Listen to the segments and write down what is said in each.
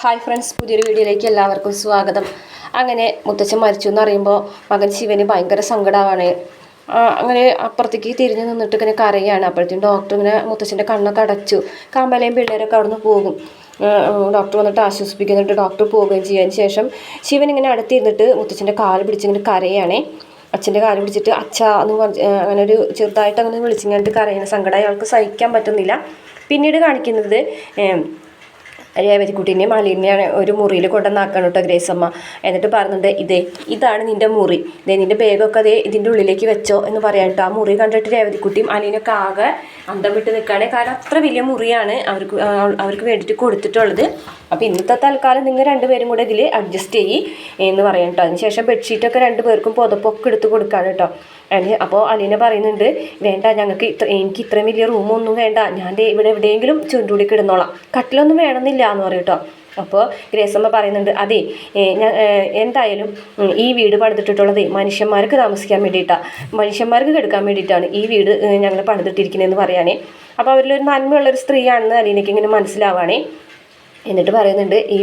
Hi friends പുതിയൊരു വീഡിയോയിലേക്ക് എല്ലാവർക്കും സ്വാഗതം. അങ്ങനെ മുത്തച്ഛൻ മരിച്ചു എന്ന് അറിയുമ്പോൾ മകൻ ശിവന് ഭയങ്കര സങ്കടമാണ് അങ്ങനെ അപ്പുറത്തേക്ക് തിരിഞ്ഞു നിന്നിട്ട് ഇങ്ങനെ കരയാണ്. അപ്പോഴത്തേക്കും ഡോക്ടർ ഇങ്ങനെ മുത്തച്ഛന്റെ കണ്ണൊക്കെ അടച്ചു. കാമ്പലയും പിള്ളേരൊക്കെ അവിടെ നിന്ന് പോകും ഡോക്ടർ വന്നിട്ട് ആശ്വസിപ്പിക്കുന്നുണ്ട്. ഡോക്ടർ പോവുകയും ചെയ്യാൻ ശേഷം ശിവൻ ഇങ്ങനെ അടുത്തിരുന്നിട്ട് മുത്തച്ഛന്റെ കാൽ പിടിച്ചിങ്ങനെ കരയാണേ. അച്ഛന്റെ കാൽ പിടിച്ചിട്ട് അച്ഛ എന്ന് പറഞ്ഞ് അങ്ങനെ ഒരു ചെറുതായിട്ട് അങ്ങനെ വിളിച്ചിങ്ങാണ്ട് കരയണ. സങ്കടം അയാൾക്ക് സഹിക്കാൻ പറ്റുന്നില്ല. പിന്നീട് കാണിക്കുന്നത് രേവതിക്കുട്ടീനെയും അലീനെയാണ് ഒരു മുറിയിൽ കൊണ്ടുവന്നാക്കണം കേട്ടോ ഗ്രേസമ്മ. എന്നിട്ട് പറഞ്ഞിട്ട് ഇതേ ഇതാണ് നിന്റെ മുറി. ഇതേ നിന്റെ ബാഗൊക്കെ അതേ ഇതിന്റെ ഉള്ളിലേക്ക് വെച്ചോ എന്ന് പറയാം കേട്ടോ. ആ മുറി കണ്ടിട്ട് രേവതിക്കുട്ടിയും അലീനൊക്കെ ആകെ അന്തം വിട്ട് നിൽക്കുകയാണ് കാരണം അത്ര വലിയ മുറിയാണ് അവർക്ക് അവർക്ക് വേണ്ടിയിട്ട് കൊടുത്തിട്ടുള്ളത്. അപ്പോൾ ഇന്നത്തെ തൽക്കാലം നിങ്ങൾ രണ്ടുപേരും കൂടെ ഇതിൽ അഡ്ജസ്റ്റ് ചെയ്യി എന്ന് പറയാം കേട്ടോ. അതിനുശേഷം ബെഡ്ഷീറ്റൊക്കെ രണ്ട് പേർക്കും പുതപ്പൊക്കെ എടുത്ത് കൊടുക്കാണ് കേട്ടോ. അതിന് അപ്പോൾ അലീന പറയുന്നുണ്ട് വേണ്ട ഞങ്ങൾക്ക് ഇത്ര എനിക്ക് ഇത്രയും വലിയ റൂമൊന്നും വേണ്ട. ഞാൻ ഇവിടെ എവിടെയെങ്കിലും ചുരുണ്ടി കിടന്നോളാം. കട്ടിലൊന്നും വേണമെന്നില്ല എന്ന് പറയും കേട്ടോ അപ്പോൾ ഗ്രേസമ്മ പറയുന്നുണ്ട് അതെ ഞാൻ എന്തായാലും ഈ വീട് പണിതിട്ടിട്ടുള്ളത് മനുഷ്യന്മാർക്ക് താമസിക്കാൻ വേണ്ടിയിട്ടാണ് മനുഷ്യന്മാർക്ക് കെടുക്കാൻ വേണ്ടിയിട്ടാണ് ഈ വീട് ഞങ്ങൾ പണിതിട്ടിരിക്കുന്നതെന്ന് പറയുകയാണേ അപ്പോൾ അവരിലൊരു നന്മയുള്ളൊരു സ്ത്രീയാണെന്ന് അലീനയ്ക്ക് ഇങ്ങനെ മനസ്സിലാവുകയാണേ എന്നിട്ട് പറയുന്നുണ്ട് ഈ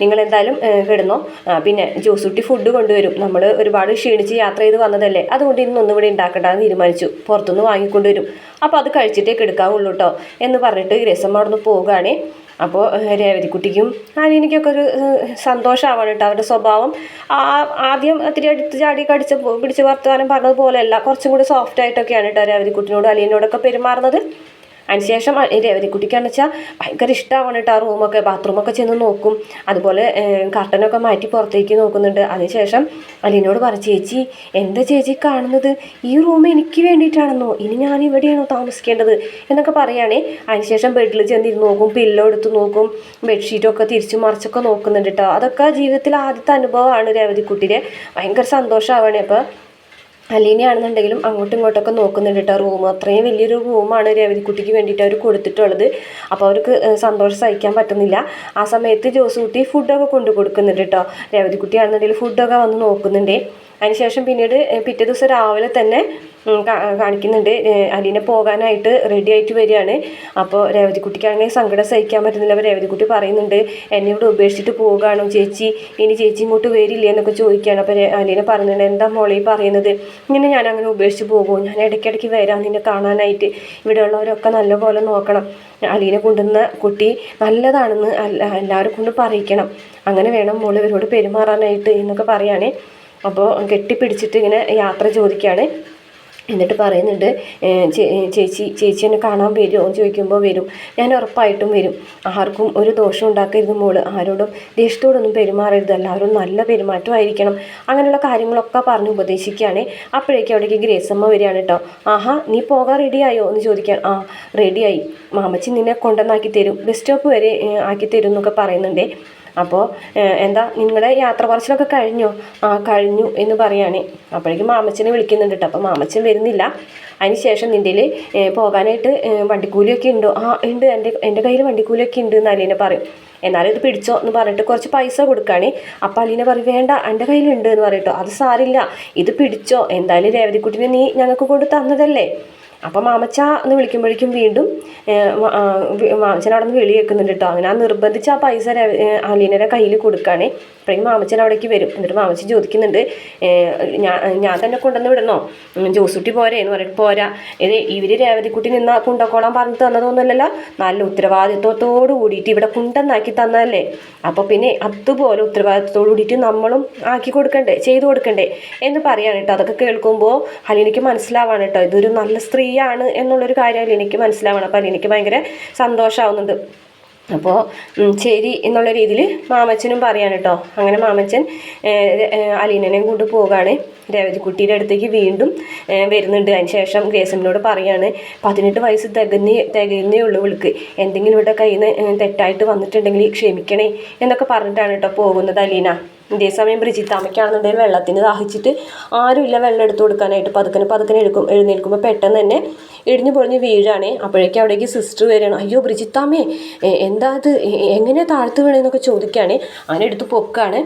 നിങ്ങൾ എന്തായാലും കിടന്നോ. പിന്നെ ജോസൂട്ടി ഫുഡ് കൊണ്ടുവരും. നമ്മൾ ഒരുപാട് ക്ഷീണിച്ച് യാത്ര ചെയ്ത് വന്നതല്ലേ? അതുകൊണ്ട് ഇന്നൊന്നും ഇവിടെ ഉണ്ടാക്കണ്ടെന്ന് തീരുമാനിച്ചു. പുറത്തുനിന്ന് വാങ്ങിക്കൊണ്ടുവരും. അപ്പോൾ അത് കഴിച്ചിട്ടേ കിടക്കാവുള്ളൂ കേട്ടോ എന്ന് പറഞ്ഞിട്ട് രസം അവിടെ നിന്ന് പോവുകയാണേ അപ്പോൾ രേവതിക്കുട്ടിക്കും അനീനിക്കൊക്കെ ഒരു സന്തോഷമാവാണ് കേട്ടോ അവരുടെ സ്വഭാവം. ആ ആദ്യം ഒത്തിരി അടുത്ത് ചാടി കടിച്ച് പിടിച്ച് വർത്തമാനം പറഞ്ഞതുപോലെയല്ല കുറച്ചും കൂടി സോഫ്റ്റ് ആയിട്ടൊക്കെയാണ് കേട്ടോ രേവതിക്കുട്ടിനോട് അലീനോടൊക്കെ പെരുമാറുന്നത്. അതിനുശേഷം കുട്ടിക്കാണെന്ന് വെച്ചാൽ ഭയങ്കര ഇഷ്ടമാണ് കേട്ടോ ആ റൂമൊക്കെ ബാത്റൂമൊക്കെ ചെന്ന് നോക്കും. അതുപോലെ കർട്ടനൊക്കെ മാറ്റി പുറത്തേക്ക് നോക്കുന്നുണ്ട്. അതിനുശേഷം അലീനോട് പറഞ്ഞു ചേച്ചി എന്താ ചേച്ചി കാണുന്നത്? ഈ റൂം എനിക്ക് വേണ്ടിയിട്ടാണെന്നോ? ഇനി ഞാൻ ഇവിടെയാണോ താമസിക്കേണ്ടത്? എന്നൊക്കെ പറയുകയാണേ അതിനുശേഷം ബെഡിൽ ചെന്നിരുന്ന് നോക്കും പില്ലോ എടുത്ത് നോക്കും ബെഡ്ഷീറ്റൊക്കെ തിരിച്ചു മറിച്ചൊക്കെ നോക്കുന്നുണ്ട് കേട്ടോ. അതൊക്കെ ജീവിതത്തിൽ ആദ്യത്തെ അനുഭവമാണ് രവതിക്കുട്ടിയുടെ. ഭയങ്കര സന്തോഷമാവണേ അപ്പോൾ അലീനയാണെന്നുണ്ടെങ്കിലും അങ്ങോട്ടും ഇങ്ങോട്ടൊക്കെ നോക്കുന്നുണ്ട് കേട്ടോ. റൂം അത്രയും വലിയൊരു റൂമാണ് രവതിക്കുട്ടിക്ക് വേണ്ടിയിട്ട് അവർ കൊടുത്തിട്ടുള്ളത്. അപ്പോൾ അവർക്ക് സന്തോഷം സഹിക്കാൻ പറ്റുന്നില്ല. ആ സമയത്ത് ജോസൂട്ടി ഫുഡൊക്കെ കൊണ്ടു കൊടുക്കുന്നുണ്ട് കേട്ടോ. രവതിക്കുട്ടിയാണെന്നുണ്ടെങ്കിൽ ഫുഡൊക്കെ വന്ന് നോക്കുന്നുണ്ട്. അതിനുശേഷം പിന്നീട് പിറ്റേ ദിവസം രാവിലെ തന്നെ കാണിക്കുന്നുണ്ട്. അലീന പോകാനായിട്ട് റെഡി ആയിട്ട് വരികയാണ്. അപ്പോൾ രേവതിക്കുട്ടിക്കാണെങ്കിൽ സങ്കടം സഹിക്കാൻ പറ്റുന്നില്ല. അപ്പോൾ രേവതിക്കുട്ടി പറയുന്നുണ്ട് എന്നെ ഇവിടെ ഉപേക്ഷിച്ചിട്ട് പോവുകയാണോ ചേച്ചി? ഇനി ചേച്ചി ഇങ്ങോട്ട് വരില്ലേ എന്നൊക്കെ ചോദിക്കുകയാണ്. അപ്പോൾ അലീന പറയുന്നുണ്ട് എന്താ മോളി പറയുന്നത്? ഇങ്ങനെ ഞാൻ അങ്ങനെ ഉപേക്ഷിച്ച് പോകുമോ? ഞാൻ ഇടയ്ക്കിടയ്ക്ക് വരാം നിന്നെ കാണാനായിട്ട്. ഇവിടെയുള്ളവരൊക്കെ നല്ലപോലെ നോക്കണം. അലീനെ കൊണ്ടുവന്ന കുട്ടി നല്ലതാണെന്ന് എല്ലാവരും കൊണ്ട് പറയിക്കണം. അങ്ങനെ വേണം മോൾ ഇവരോട് പെരുമാറാനായിട്ട് എന്നൊക്കെ പറയുകയാണേ അപ്പോൾ കെട്ടിപ്പിടിച്ചിട്ട് ഇങ്ങനെ യാത്ര ചോദിക്കുകയാണ്. എന്നിട്ട് പറയുന്നുണ്ട് ചേച്ചി ചേച്ചി എന്നെ കാണാൻ വരുമോ? എന്ന് ചോദിക്കുമ്പോൾ വരും. ഞാൻ ഉറപ്പായിട്ടും വരും. ആർക്കും ഒരു ദോഷം ഉണ്ടാക്കരുത് മോൾ. ആരോടും ദേഷ്യത്തോടൊന്നും പെരുമാറരുത്. എല്ലാവരും നല്ല പെരുമാറ്റമായിരിക്കണം. അങ്ങനെയുള്ള കാര്യങ്ങളൊക്കെ പറഞ്ഞ് ഉപദേശിക്കുകയാണ്. അപ്പോഴേക്കും അവിടേക്ക് ഗ്രേസമ്മ വരികയാണ് കേട്ടോ. ആഹാ നീ പോകാൻ റെഡിയായോ? എന്ന് ചോദിക്കാൻ ആ റെഡിയായി. മാമച്ചി നിന്നെ കൊണ്ടുവന്നാക്കി തരും. ബസ് സ്റ്റോപ്പ് വരെ ആക്കി തരും എന്നൊക്കെ പറയുന്നുണ്ട്. അപ്പോൾ എന്താ നിങ്ങളുടെ യാത്ര പറച്ചിലൊക്കെ കഴിഞ്ഞോ? ആ കഴിഞ്ഞു എന്ന് പറയുകയാണ് അപ്പോഴേക്കും മാമച്ചനെ വിളിക്കുന്നുണ്ട് കേട്ടോ അപ്പോൾ മാമച്ചൻ വരുന്നില്ല. അതിന് ശേഷം നിന്റെ പോകാനായിട്ട് വണ്ടിക്കൂലിയൊക്കെ ഉണ്ടോ? ആ ഉണ്ട്. എന്റെ എന്റെ കയ്യിൽ വണ്ടിക്കൂലിയൊക്കെ ഉണ്ട് എന്ന് അലീന പറയും. എന്നാലും ഇത് പിടിച്ചോ എന്ന് പറഞ്ഞിട്ട് കുറച്ച് പൈസ കൊടുക്കുകയാണ് അപ്പോൾ അലീന പറയും വേണ്ട എന്റെ കയ്യിലുണ്ട് എന്ന് പറയട്ടോ അത് സാരില്ല. ഇത് പിടിച്ചോ. എന്തായാലും രേവതിക്കുട്ടിനെ നീ ഞങ്ങൾക്ക് കൊണ്ട് തന്നതല്ലേ? അപ്പം മാമച്ച എന്ന് വിളിക്കുമ്പോഴേക്കും വീണ്ടും മാമച്ചൻ അവിടെ നിന്ന് വിളി വെക്കുന്നുണ്ട് കേട്ടോ അങ്ങനെ ആ നിർബന്ധിച്ച് ആ പൈസ അലീനയുടെ കയ്യിൽ കൊടുക്കുകയാണ് അപ്പോഴേക്കും മാമച്ചൻ അവിടേക്ക് വരും. എന്നിട്ട് മാമച്ചൻ ചോദിക്കുന്നുണ്ട് ഞാൻ ഞാൻ തന്നെ കൊണ്ടുവന്ന് വിടണോ? ജോസുട്ടി പോരെ എന്ന് പറഞ്ഞിട്ട് പോരാ. ഇത് ഇവർ രേവതിക്കുട്ടി നിന്ന കുണ്ടക്കോളാൻ പറഞ്ഞു തന്നതൊന്നുമല്ലല്ലോ. നല്ല ഉത്തരവാദിത്വത്തോട് കൂടിയിട്ട് ഇവിടെ കുണ്ടെന്നാക്കി തന്നതല്ലേ. അപ്പോൾ പിന്നെ അതുപോലെ ഉത്തരവാദിത്വത്തോട് കൂടിയിട്ട് നമ്മളും ആക്കി കൊടുക്കണ്ടേ ചെയ്തു കൊടുക്കണ്ടേ എന്ന് പറയാണ് കേട്ടോ അതൊക്കെ കേൾക്കുമ്പോൾ ഹലീനയ്ക്ക് മനസ്സിലാവാണ് കേട്ടോ ഇതൊരു നല്ല സ്ത്രീയാണ് എന്നുള്ളൊരു കാര്യം എനിക്ക് മനസ്സിലാവണം. അപ്പോൾ എനിക്ക് ഭയങ്കര സന്തോഷമാവുന്നുണ്ട് അപ്പോൾ ശരി എന്നുള്ള രീതിയിൽ മാമച്ചനും പറയാണ് കേട്ടോ അങ്ങനെ മാമച്ചൻ അലീനനെയും കൊണ്ട് പോവുകയാണ് രേവതിക്കുട്ടിയുടെ അടുത്തേക്ക് വീണ്ടും വരുന്നുണ്ട്. അതിന് ശേഷം ഗ്രേസമിനോട് പറയാണ് പതിനെട്ട് വയസ്സ് തികഞ്ഞേ തികയുന്നേ ഉള്ളൂ വിളിക്ക് എന്തെങ്കിലും ഇവിടെ കയ്യിൽ നിന്ന് തെറ്റായിട്ട് വന്നിട്ടുണ്ടെങ്കിൽ ക്ഷമിക്കണേ എന്നൊക്കെ പറഞ്ഞിട്ടാണ് കേട്ടോ പോകുന്നത് അലീന. ഇതേസമയം ബ്രിജിത്താമ്മയ്ക്കാണെന്നുണ്ടെങ്കിൽ വെള്ളത്തിന് ദാഹിച്ചിട്ട് ആരുമില്ല വെള്ളം എടുത്തു കൊടുക്കാനായിട്ട്. പതുക്കനെ പതുക്കനെ എടുക്കും എഴുന്നേൽക്കുമ്പോൾ പെട്ടെന്ന് തന്നെ ഇടിഞ്ഞു പൊളിഞ്ഞ് വീഴാണ്. അപ്പോഴേക്കും അവിടേക്ക് സിസ്റ്റർ വരികയാണ്. അയ്യോ ബ്രിജിത്താമ്മേ എന്താ അത് എങ്ങനെ താഴ്ത്തു വീണെന്നൊക്കെ ചോദിക്കുകയാണ് അങ്ങനെ എടുത്ത് പൊക്കാണ്.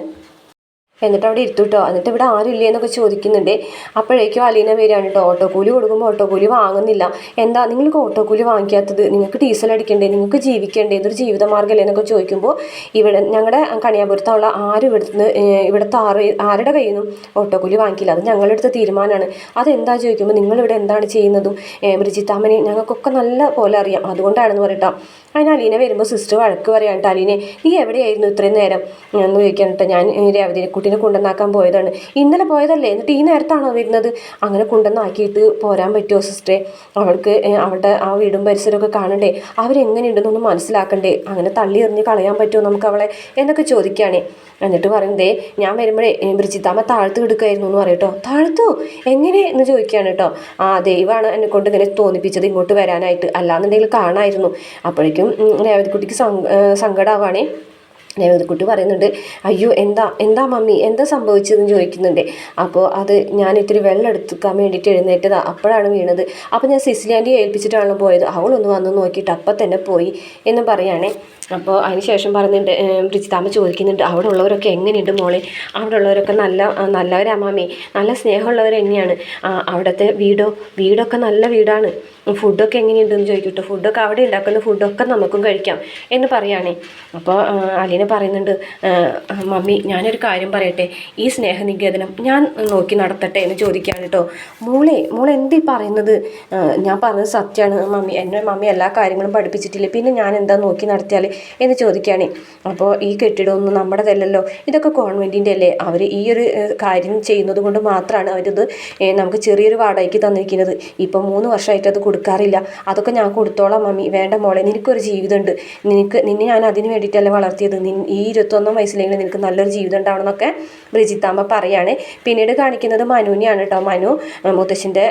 എന്നിട്ട് അവിടെ ഇരുത്തു കേട്ടോ എന്നിട്ട് ഇവിടെ ആരും ഇല്ലേ എന്നൊക്കെ ചോദിക്കുന്നുണ്ട്. അപ്പോഴേക്കും അലീന വരികയാണ് കേട്ടോ ഓട്ടോ കൂലി കൊടുക്കുമ്പോൾ ഓട്ടോ കൂലി വാങ്ങുന്നില്ല. എന്താ നിങ്ങൾക്ക് ഓട്ടോ കൂലി വാങ്ങിക്കാത്തത്? നിങ്ങൾക്ക് ഡീസൽ അടിക്കണ്ടേ? നിങ്ങൾക്ക് ജീവിക്കണ്ടേ? ഇതൊരു ജീവിതമാർഗമല്ലേ എന്നൊക്കെ ചോദിക്കുമ്പോൾ ഇവിടെ ഞങ്ങളുടെ കണിയാപുരത്തുള്ള ആരും ഇവിടുന്ന് ഇവിടുത്തെ ആറ് ആരുടെ കയ്യിൽ നിന്നും ഓട്ടോ കൂലി വാങ്ങിക്കില്ല. അത് ഞങ്ങളുടെ അടുത്ത തീരുമാനമാണ് അതെന്താ ചോദിക്കുമ്പോൾ നിങ്ങളിവിടെ എന്താണ് ചെയ്യുന്നതും? ഏഹ് ബ്രിജിത്താമ്മനെ ഞങ്ങൾക്കൊക്കെ നല്ല പോലെ അറിയാം. അതുകൊണ്ടാണെന്ന് പറയട്ടോ. അതിന് അലീന വരുമ്പോൾ സിസ്റ്റർ വഴക്ക് പറയാൻ കേട്ടോ അലീനെ നീ എവിടെയായിരുന്നു ഇത്രയും നേരം? എന്ന് ചോദിക്കാൻ കേട്ടോ ഞാൻ രാവിലെ കുട്ടീനെ കൊണ്ടുവന്നാക്കാൻ പോയതാണ്. ഇന്നലെ പോയതല്ലേ? എന്നിട്ട് ഈ നേരത്താണോ വരുന്നത്? അങ്ങനെ കൊണ്ടുവന്നാക്കിയിട്ട് പോരാൻ പറ്റുമോ സിസ്റ്ററെ? അവൾക്ക് അവളുടെ ആ വീടും പരിസരമൊക്കെ കാണണ്ടേ? അവരെങ്ങനെയുണ്ടെന്നൊന്ന് മനസ്സിലാക്കണ്ടേ? അങ്ങനെ തള്ളി എറിഞ്ഞ് കളയാൻ പറ്റുമോ നമുക്ക് അവളെ എന്നൊക്കെ ചോദിക്കുകയാണേ. എന്നിട്ട് പറയുന്നതേ ഞാൻ വരുമ്പോഴേ ബ്രിജിത്താമ്മ താഴ്ത്ത് കിടക്കുമായിരുന്നു എന്ന് പറയട്ടോ താഴ്ത്തു? എങ്ങനെ? എന്ന് ചോദിക്കുകയാണ് കേട്ടോ ആ ദൈവമാണ് എന്നെ കൊണ്ട് ഇങ്ങനെ തോന്നിപ്പിച്ചത് ഇങ്ങോട്ട് വരാനായിട്ട്. അല്ലാന്നുണ്ടെങ്കിൽ കാണായിരുന്നു. അപ്പോഴേക്കും രേവതിക്കുട്ടിക്ക് സങ്ക സങ്കടമാവാണേ രേവതിക്കുട്ടി പറയുന്നുണ്ട് അയ്യോ എന്താ എന്താ മമ്മി എന്താ സംഭവിച്ചതെന്ന് ചോദിക്കുന്നുണ്ട്. അപ്പോൾ അത് ഞാൻ ഇത്തിരി വെള്ളം എടുക്കാൻ വേണ്ടിയിട്ട് എഴുന്നേറ്റതാ അപ്പോഴാണ് വീണത്. അപ്പോൾ ഞാൻ സിസിലിയാന്റെ ഏൽപ്പിച്ചിട്ടാണല്ലോ പോയത്. അവളൊന്ന് വന്ന് നോക്കിയിട്ട് അപ്പം തന്നെ പോയി എന്ന് പറയുകയാണേ അപ്പോൾ അതിന് ശേഷം പറയുന്നുണ്ട് രുചിതാമ്മ ചോദിക്കുന്നുണ്ട് അവിടെ ഉള്ളവരൊക്കെ എങ്ങനെയുണ്ട് മോളെ? അവിടെ ഉള്ളവരൊക്കെ നല്ല നല്ലവരാ മാമി. നല്ല സ്നേഹമുള്ളവർ തന്നെയാണ്. അവിടുത്തെ വീടോ വീടൊക്കെ നല്ല വീടാണ്. ഫുഡൊക്കെ എങ്ങനെയുണ്ടെന്ന് ചോദിക്കട്ടോ. ഫുഡൊക്കെ അവിടെ ഉണ്ടാക്കുന്ന ഫുഡൊക്കെ നമുക്കും കഴിക്കാം എന്ന് പറയുകയാണേ അപ്പോൾ അലീന പറയുന്നുണ്ട് മമ്മി ഞാനൊരു കാര്യം പറയട്ടെ. ഈ സ്നേഹനികേതനം ഞാൻ നോക്കി നടത്തട്ടെ എന്ന് ചോദിക്കുകയാണ് കേട്ടോ മോളെ മോൾ എന്തീ പറയുന്നത്? ഞാൻ പറഞ്ഞത് സത്യമാണ് മമ്മി. എന്നെ മമ്മി എല്ലാ കാര്യങ്ങളും പഠിപ്പിച്ചിട്ടില്ല? പിന്നെ ഞാൻ എന്താ നോക്കി നടത്തിയാൽ എന്ന് ചോദിക്കുകയാണേ. അപ്പോൾ ഈ കെട്ടിടമൊന്നും നമ്മുടേതല്ലല്ലോ. ഇതൊക്കെ ഗവൺമെന്റിന്റെ അല്ലേ അവർ ഈ ഒരു കാര്യം ചെയ്യുന്നത് കൊണ്ട് മാത്രമാണ് അവരിത് നമുക്ക് ചെറിയൊരു വാടകയ്ക്ക് തന്നിരിക്കുന്നത്. ഇപ്പം മൂന്ന് വർഷമായിട്ട് അത് കൊടുക്കാറില്ല. അതൊക്കെ ഞാൻ കൊടുത്തോളാം മമ്മി. വേണ്ട മോളെ നിനക്കൊരു ജീവിതമുണ്ട്. നിനക്ക് നിന്നെ ഞാൻ അതിന് വേണ്ടിയിട്ടല്ല വളർത്തിയത്. ഈ ഇരുപത്തൊന്നാം വയസ്സിലെങ്കിലും നിനക്ക് നല്ലൊരു ജീവിതം ഉണ്ടാവണം എന്നൊക്കെ ബ്രിജിത്താമ്മ പറയാണ്. പിന്നീട് കാണിക്കുന്നത് മനുവിനെയാണ് കേട്ടോ. മനു മുത്തശ്ശന്റെ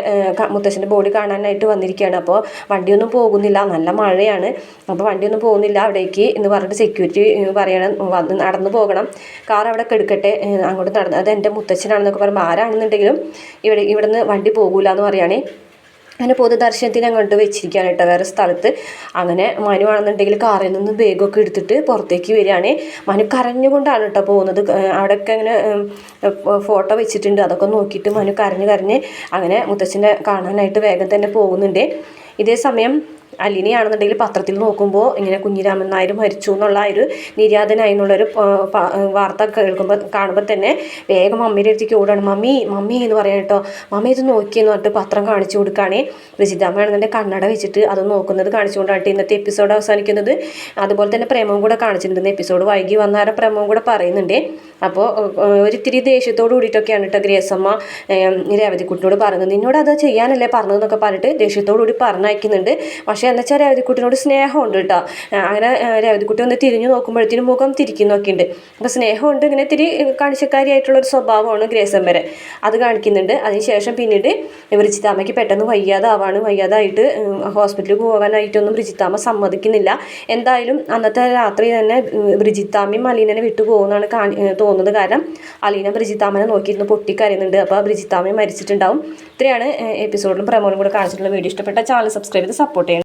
മുത്തശ്ശന്റെ ബോഡി കാണാനായിട്ട് വന്നിരിക്കുകയാണ്. അപ്പോൾ വണ്ടിയൊന്നും പോകുന്നില്ല. നല്ല മഴയാണ്. അപ്പോൾ വണ്ടിയൊന്നും പോകുന്നില്ല. അവിടേക്ക് എന്ന് പറഞ്ഞിട്ട് സെക്യൂരിറ്റി പറയണം. വന്ന് നടന്നു പോകണം. കാർ അവിടെ കെടുക്കട്ടെ അങ്ങോട്ട് നടന്ന്. അത് എന്റെ മുത്തച്ഛനാണെന്നൊക്കെ പറയുമ്പോൾ ആരാണെന്നുണ്ടെങ്കിലും ഇവിടെ ഇവിടുന്ന് വണ്ടി പോകൂല എന്ന് പറയുകയാണേ അങ്ങനെ പൊതുദർശനത്തിന് അങ്ങോട്ട് വെച്ചിരിക്കുകയാണ് കേട്ടോ വേറെ സ്ഥലത്ത്. അങ്ങനെ മനു ആണെന്നുണ്ടെങ്കിൽ കാറിൽ നിന്ന് ബാഗൊക്കെ എടുത്തിട്ട് പുറത്തേക്ക് വരികയാണ്. മനു കരഞ്ഞുകൊണ്ടാണ് കേട്ടോ പോകുന്നത്. അവിടെയൊക്കെ അങ്ങനെ ഫോട്ടോ വെച്ചിട്ടുണ്ട്. അതൊക്കെ നോക്കിയിട്ട് മനു കരഞ്ഞ് കരഞ്ഞ് അങ്ങനെ മുത്തച്ഛനെ കാണാനായിട്ട് വേഗം തന്നെ പോകുന്നുണ്ട്. ഇതേ സമയം അലിനെയാണെന്നുണ്ടെങ്കിൽ പത്രത്തിൽ നോക്കുമ്പോൾ ഇങ്ങനെ കുഞ്ഞിരാമൻ നായർ മരിച്ചു എന്നുള്ള ഒരു നിര്യാതനായി എന്നുള്ളൊരു വാർത്ത കേൾക്കുമ്പോൾ കാണുമ്പോൾ തന്നെ വേഗം മമ്മിയുടെ അടുത്തേക്ക് ഓടാണ് മമ്മി മമ്മി എന്ന് പറയാം കേട്ടോ. മമ്മി ഇത് നോക്കിയെന്ന് പറഞ്ഞിട്ട് പത്രം കാണിച്ചു കൊടുക്കുകയാണേ. രചിതാമ്മയാണെന്നുണ്ടെങ്കിൽ കണ്ണട വെച്ചിട്ട് അത് നോക്കുന്നത് കാണിച്ചുകൊണ്ടാണ് ഇന്നത്തെ എപ്പിസോഡ് അവസാനിക്കുന്നത്. അതുപോലെ തന്നെ പ്രേമവും കൂടെ കാണിച്ചിട്ടുണ്ട്. എപ്പിസോഡ് വൈകി വന്നാരം പ്രേമവും കൂടെ പറയുന്നുണ്ട്. അപ്പോൾ ഒരിത്തിരി ദേഷ്യത്തോട് കൂടിയിട്ടൊക്കെയാണ് കേട്ടോ ഗ്രേസമ്മ രേവതിക്കുട്ടിനോട് പറയുന്നത്. നിന്നോട് അത് ചെയ്യാനല്ലേ പറഞ്ഞതെന്നൊക്കെ പറഞ്ഞിട്ട് ദേഷ്യത്തോടു കൂടി പറഞ്ഞയക്കുന്നുണ്ട്. പക്ഷേ എന്താ വെച്ചാൽ രേവതിക്കുട്ടിനോട് സ്നേഹമുണ്ട് കേട്ടോ. അങ്ങനെ രേവതിക്കുട്ടി ഒന്ന് തിരിഞ്ഞു നോക്കുമ്പോഴത്തേനും മുഖം തിരിക്കുന്നൊക്കെ ഉണ്ട് അപ്പോൾ സ്നേഹമുണ്ട് ഇങ്ങനെ ഇത്തിരി കാണിച്ചക്കാരിയായിട്ടുള്ള ഒരു സ്വഭാവമാണ് ഗ്രേസം വരെ അത് കാണിക്കുന്നുണ്ട്. അതിനുശേഷം പിന്നീട് ഇവർ ബ്രിജിത്താമ്മയ്ക്ക് പെട്ടെന്ന് വയ്യാതാവാണ് വയ്യാതായിട്ട് ഹോസ്പിറ്റലിൽ പോകാനായിട്ടൊന്നും ബ്രിജിത്താമ്മ സമ്മതിക്കുന്നില്ല. എന്തായാലും അന്നത്തെ രാത്രി തന്നെ ബ്രിജിത്താമയും അലീനനെ വിട്ടു പോകുന്നതാണ് തോന്നുന്നത് കാരണം അലീന ബ്രിജിത്താമ്മനെ നോക്കിയിരുന്ന് പൊട്ടിക്കരയുന്നുണ്ട്. അപ്പോൾ ബ്രിജിത്താമ്മയും മരിച്ചിട്ടുണ്ടാവും. ഇത്രയാണ് എപ്പിസോഡിലും പ്രമോനും കൂടെ കാണിച്ചിട്ടുള്ള വീഡിയോ. ഇഷ്ടപ്പെട്ട ചാനൽ സബ്സ്ക്രൈബ് ചെയ്ത് സപ്പോർട്ട് ചെയ്യണം.